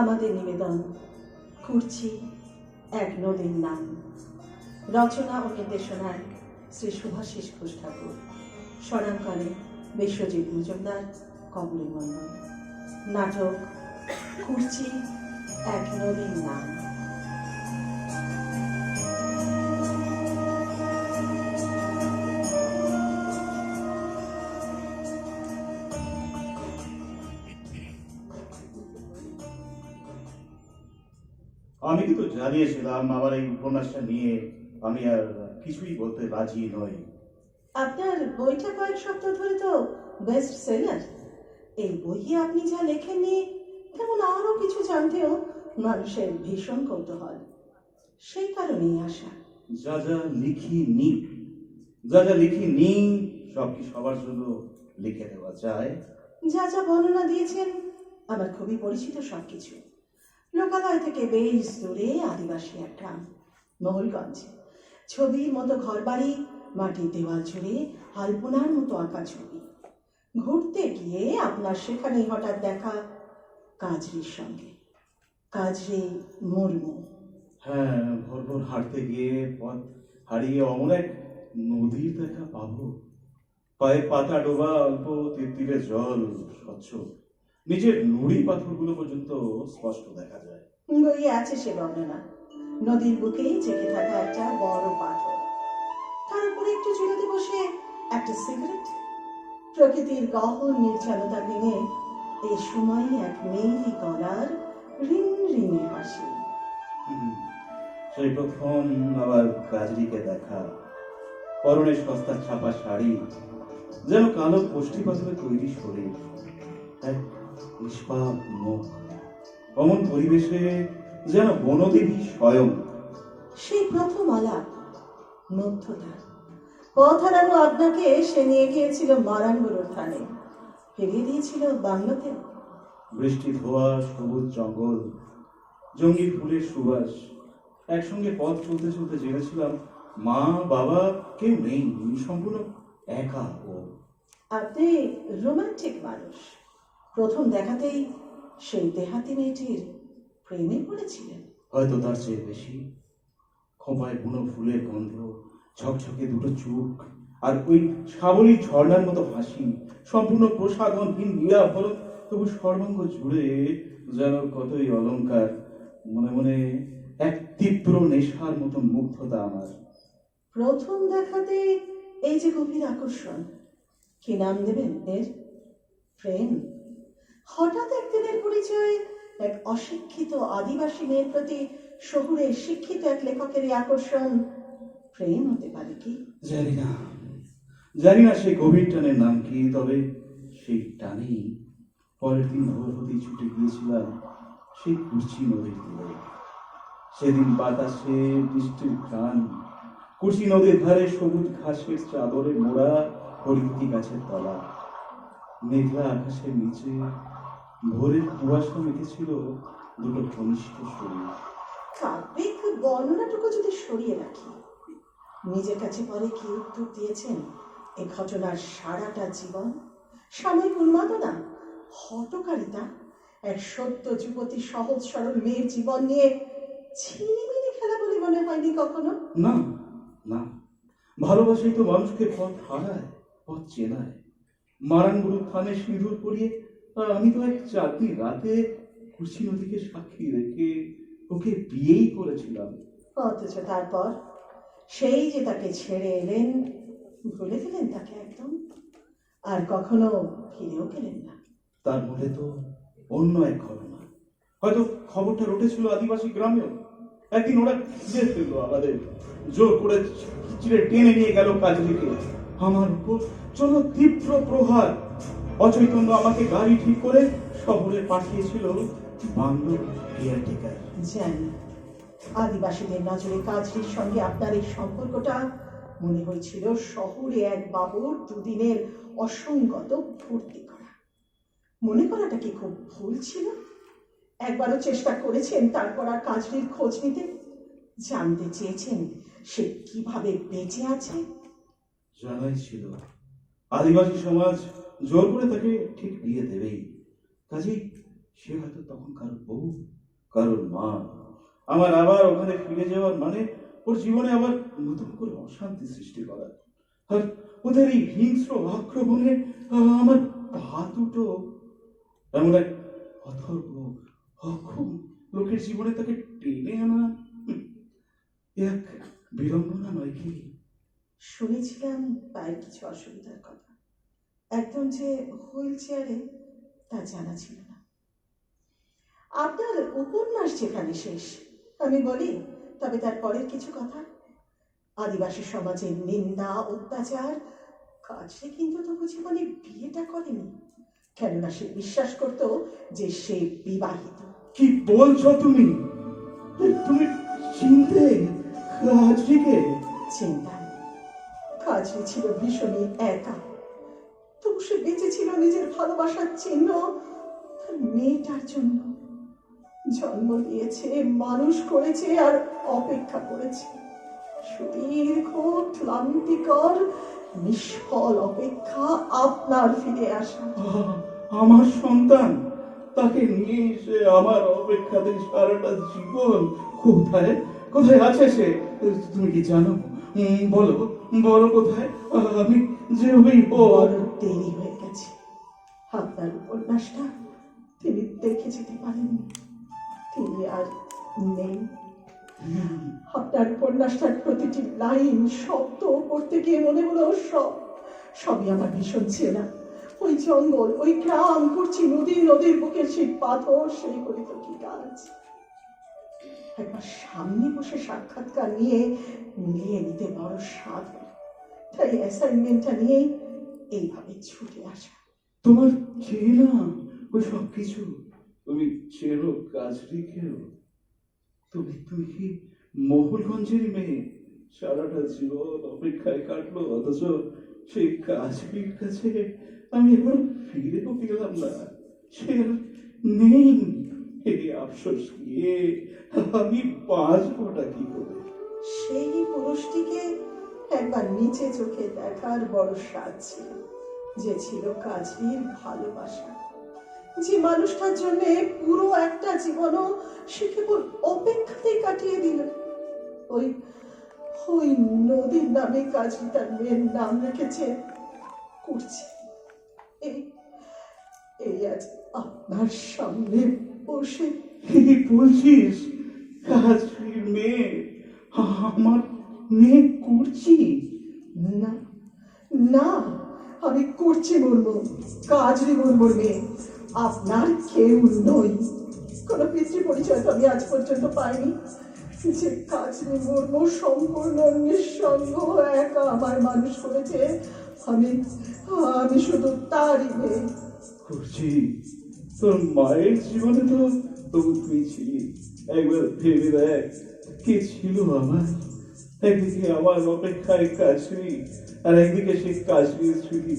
আমাদের নিবেদন কুর্চি এক নদীর নাম। রচনা ও নির্দেশনায় শ্রী শুভাশিস ঘোষ ঠাকুর। স্বরাঙ্কনে বিশ্বজিৎ মজুমদার কমলী মন্ডল নাটক কুর্চি এক নদীর নাম। জানিয়েছিলাম আমার এই উপন্যাসটা নিয়ে আমি আর কিছুই বলতে রাজি নই। আপনার বইটা কয়েক সপ্তাহ ধরে তো বেস্ট সেলার এই বইয়ে আপনি যা লেখেননি তেমন আরও কিছু জানতেও মানুষের ভীষণ কৌতূহল। সেই কারণেই আসা যা যা লিখি নি যা যা লিখি নি সব কি সবার জন্য লিখে দেওয়া যায়? যা যা বর্ণনা দিয়েছেন আমার খুবই পরিচিত সবকিছু। লোকালয় থেকে বেশ দূরে আদিবাসী এক গ্রাম মহলগঞ্জ। ছবির মতো ঘরবাড়ি মাটির দেওয়াল জুড়ে আলপনার মতো আঁকা ছবি। ঘুরতে গিয়ে আপনার সেখানেই হঠাৎ দেখা কাজরির সঙ্গে। কাজরি মুর্মু। হ্যাঁ ভোর ভোর হাঁটতে গিয়ে পথ হারিয়ে অমন এক নদীর দেখা পাবো। পায়ে পাতা ডোবা অল্প তীরে জল, স্বচ্ছ নিজের নুড়ি পাথরগুলো পর্যন্ত স্পষ্ট দেখা যায়। বইয়ে আছে সে বর্ণনা। নদীর বুকেই জেগে থাকা একটা বড় পাথর। তার উপরে একটু জুড়োতে বসে একটা সিগারেট। প্রকৃতির গহন নির্জনতা ভেঙে এই সময় এক মেয়েলি গলার রিং রিঙে হাসি। সেই প্রথম আবার কাজরিকে দেখা। পরনে সস্তা ছাপা শাড়ি যেন কালো কোষ্ঠী পাথরে তৈরি শরীর। এক নিষ্পাপ মুখ অমন পরিবেশে যেন বনদেবী স্বয়ং। সেই প্রথম আলাপ মুগ্ধতা। পথ হারানো আপনাকে সে নিয়ে গিয়েছিল থানে। ফিরিয়ে দিয়েছিল বাংলাতে। বৃষ্টি ধোয়া সবুজ জঙ্গল জঙ্গি ফুলের সুবাস। একসঙ্গে পথ চলতে চলতে জেনেছিলাম মা বাবা কেউ নেই সম্পূর্ণ একা ও। আপনি রোমান্টিক মানুষ। প্রথম দেখাতেই সেই দেহাতি মেয়েটির প্রেমে পড়েছিলেন। হয়তো তার চেয়ে বেশি। খোঁপায় বুনো ফুলের গন্ধ ঝকঝকে দুটো চোখ আর ওই সাবলী ঝর্ণার মতো হাসি সম্পূর্ণ প্রসাধনহীন নিরাভরণ তবু সর্বাঙ্গ জুড়ে যেন কতই অলঙ্কার মনে মনে এক তীব্র নেশার মতো মুগ্ধতা আমার। প্রথম দেখাতে এই যে গভীর আকর্ষণ কি নাম দেবেন এর? প্রেম? হঠাৎ একদিনের পরিচয় এক অশিক্ষিত আদিবাসী মেয়ের প্রতি শহুরে শিক্ষিত এক লেখকের আকর্ষণ প্রেম হতে পারে কি? জানি না জানি না সেই গভীর টানের নাম কি, তবে সেই টানেই পরের দিন ভোর ছুটে গিয়েছিলাম সেই কুর্চি নদীর তীরে। সেদিন বাতাসে বৃষ্টির ঘ্রাণ, কুর্চি নদীর ধারে সবুজ ঘাসের চাদরে মোড়া হরিতি গাছের তলা, মেঘলা আকাশের নিচে ভোরের কুয়াশা মেখেছিল দুটো ঘনিষ্ঠ শরীর। কাব্যিক বর্ণনাটুকু যদি সরিয়ে রাখি নিজের কাছে পরে কি উত্তর দিয়েছেন? এ ঘটনার সারাটা জীবন সাময়িক উন্মাদনা হটকারিতা এক সত্য যুবতী সহজ সরল মেয়ের জীবন নিয়ে ছিনিমিনি খেলা বলে মনে হয়নি কখনো? না না। ভালোবাসাই তো মানুষকে পথ হারায় পথ চেনায়। মারানগুরু থানে সিঁদুর পরিয়ে আর আমি তো এক চাকরি রাতে কুশি নদীকে সাক্ষী রেখে ওকে বিয়েই করেছিলাম। অথচ তারপর সেই যে তাকে ছেড়ে এলেন ভুলে গেলেন তাকে একদম আর কখনো ফিরেও গেলেন না। তার মধ্যে তো অন্য এক ঘটনা। হয়তো খবরটা রটেছিল আদিবাসী গ্রামেও একদিন ওরা খুঁজে ফেলল আমাদের। জোর করে চিরে টেনে নিয়ে গেল কাজলিকে আমার উপর চলো তীব্র প্রহার। অচৈতন্য আমাকে গাড়ি ঠিক করে শহরে পাঠিয়েছিল কেয়ারটেকার। জানি। আদিবাসীদের নজরে কাজটির সঙ্গে আপনার এই সম্পর্কটা মনে হয়েছিল শহরে এক বাবুর দুদিনের অসঙ্গত ভর্তি করা। মনে করাটা কি খুব ভুল ছিল? একবারও চেষ্টা করেছেন তারপর আর কাজটির খোঁজ নিতে। জানতে চেয়েছেন সে কীভাবে বেঁচে আছে? জানাই ছিল। আদিবাসী সমাজ জোর করে তাকে ঠিক বিয়ে দেবেই। কাজেই সে হয়তো তখন কারোর বউ, কারোর মা। আমার আবার ওখানে ফিরে যাওয়ার মানে ওর জীবনে আবার নতুন করে অশান্তি সৃষ্টি করা। আর ওদের এই হিংস্র আক্রমণে আমার পা দুটো এমন এক অথর্ব, অক্ষম লোকের জীবনে তাকে টেনে আনা। এক বিড়ম্বনা নয় কি? শুনেছিলাম পায়ের কিছু অসুবিধার কথা। একদম যে হুইল চেয়ারে তা জানা ছিল না। আপনার উপন্যাস যেখানে শেষ আমি বলি তবে তার পরের কিছু কথা। আদিবাসী সমাজের নিন্দা অত্যাচার কাছে কিন্তু তবু জীবনে বিয়েটা করেনি। কেননা সে বিশ্বাস করত যে সে বিবাহিত। কি বলছো তুমি? তুমি চিনতে কাজটিকে চিন্তা কাজে ছিল ভীষণই একা। তবু সে বেঁচেছিল নিজের ভালোবাসার চিহ্ন তার মেয়েটার জন্য জন্ম দিয়েছে, মানুষ করেছে আর অপেক্ষা করেছে। সুদীর্ঘ, ক্লান্তিকর, নিষ্ফল অপেক্ষা আপনার ফিরে আসা। আমার সন্তান, তাকে নিয়ে এসে আমার অপেক্ষাতে সারাটা জীবন কোথায় কোথায় আছে সে, তুমি কি জানো? বলো। বলো কোথায়? আমি যেভাবেই হোক বড় দেরি হয়ে গেছে। আপনার উপন্যাসটা তিনি দেখে যেতে পারেননি। তিনি আর নেই। আপনার উপন্যাসটার প্রতিটি লাইন শব্দ করতে গিয়ে মনে হলো সব, সবই আমার ভীষণ চেনা ওই জঙ্গল, ওই গ্রাম করছি নদী, নদীর বুকের সেই পাথর, সেই করিত কি কাজ একবার সামনে বসে সাক্ষাৎকার নিয়ে মিলিয়ে নিতে বড় স্বাদ তাই অ্যাসাইনমেন্টটা নিয়ে এইভাবে ছুটে আসা। তোমার চেনা ওই সব কিছু তুমি চেনো কাজ রেখেও তুমি তুমি কি মহলগঞ্জের মেয়ে। সারাটা জীবন অপেক্ষায় কাটলো অথচ সেই কাজটির কাছে আমি এবার ফিরেও পেলাম না। সে আর নেই। আমি কি সেই পুরুষটিকে একবার নিচে চোখে দেখার বড় স্বাদ ছিল, যে ছিল কাজীর ভালোবাসা। যে মানুষটার জন্য পুরো একটা জীবনও সে কেবল অপেক্ষাতেই কাটিয়ে দিল। ওই ওই নদীর নামে কাজী তার মেয়ের নাম রেখেছে করছে এই এই আজ আপনার সামনে বসে কি বলছিস কাজের মেয়ে, আমার মেয়ে করছি? না না, আমি করছি বলব কাজরি বলব মেয়ে, আপনার কেউ নই। কোনো পিতৃ পরিচয় তো আমি আজ পর্যন্ত পাইনি। যে কাজরি মর্ম সম্পূর্ণ নিঃসঙ্গ, একা আমার মানুষ করেছে। আমি আমি শুধু তারই মেয়ে। করছি। তোর মায়ের জীবনে তো তবু তুই ছিলি। একবার ভেবে দেখ, কে ছিল আমার? একদিকে আমার অপেক্ষায় কাশরি আর একদিকে সেই কাশ্মীর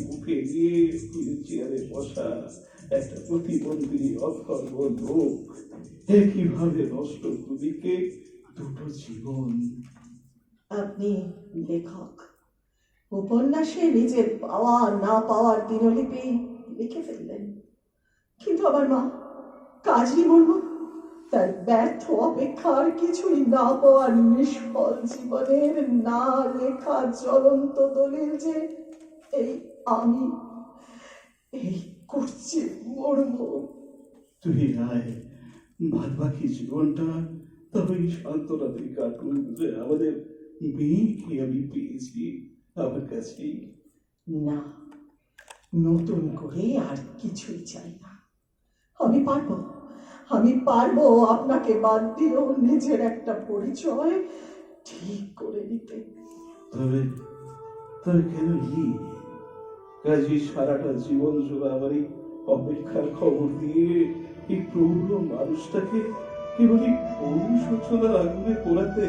বুকে নিয়ে চেয়ারে বসা একটা প্রতিবন্ধী লোক। একইভাবে নষ্ট দুদিকে দুটো জীবন। আপনি লেখক, উপন্যাসে নিজের পাওয়া না পাওয়ার দিনলিপি লিখে ফেললেন। কিন্তু আমার মা কাজই বলব তার ব্যর্থ অপেক্ষার কিছুই না পাওয়ার নিষ্ফল জীবনের না লেখা জ্বলন্ত দলিল যে এই আমি এই করছে মরবো তুই রায় বাদ বাকি জীবনটা তবে সান্ত্বনাতে কাটুন যে আমাদের মেয়েকে আমি পেয়েছি আমার কাছেই। না নতুন করে আর কিছুই চাই না। আমি পারব। আমি পারব আপনাকে বাদ দিয়েও নিজের একটা পরিচয় ঠিক করে নিতে তবে তবে কেন ই কাজী সারাটা জীবন জুড়ে আমার এই অপেক্ষার খবর দিয়ে এই প্রৌঢ় মানুষটাকে কেবল এই পৌরুষতার আগুনে পোড়াতে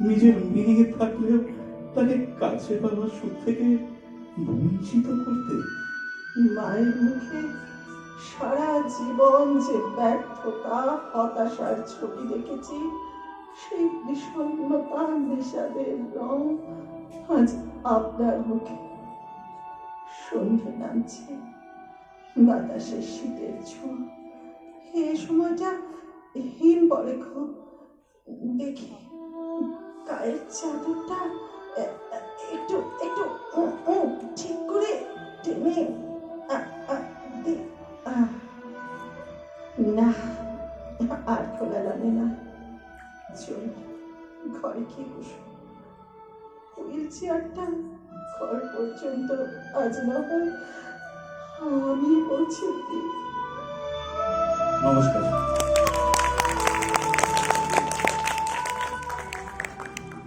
নিজের মেয়ে থাকলেও তাকে কাছে পাওয়ার সুখ থেকে বঞ্চিত করতে? মায়ের মুখে সারা জীবন যে ব্যর্থতা, হতাশার ছবি দেখেছি, সেই বিষণ্ণতা বিষাদের রং আজ আপনার মুখে সন্ধে নামছে। বাতাসের শীতের ছোঁয়া এ সময়টা হিম পড়ে খুব। দেখি গায়ের চাদরটা একটু একটু ঠিক করে টেনে না। আর খোলা জানে না। চল, ঘরে কি বসো হুইল ঘর পর্যন্ত আজ না হয় আমি পৌঁছে নমস্কার।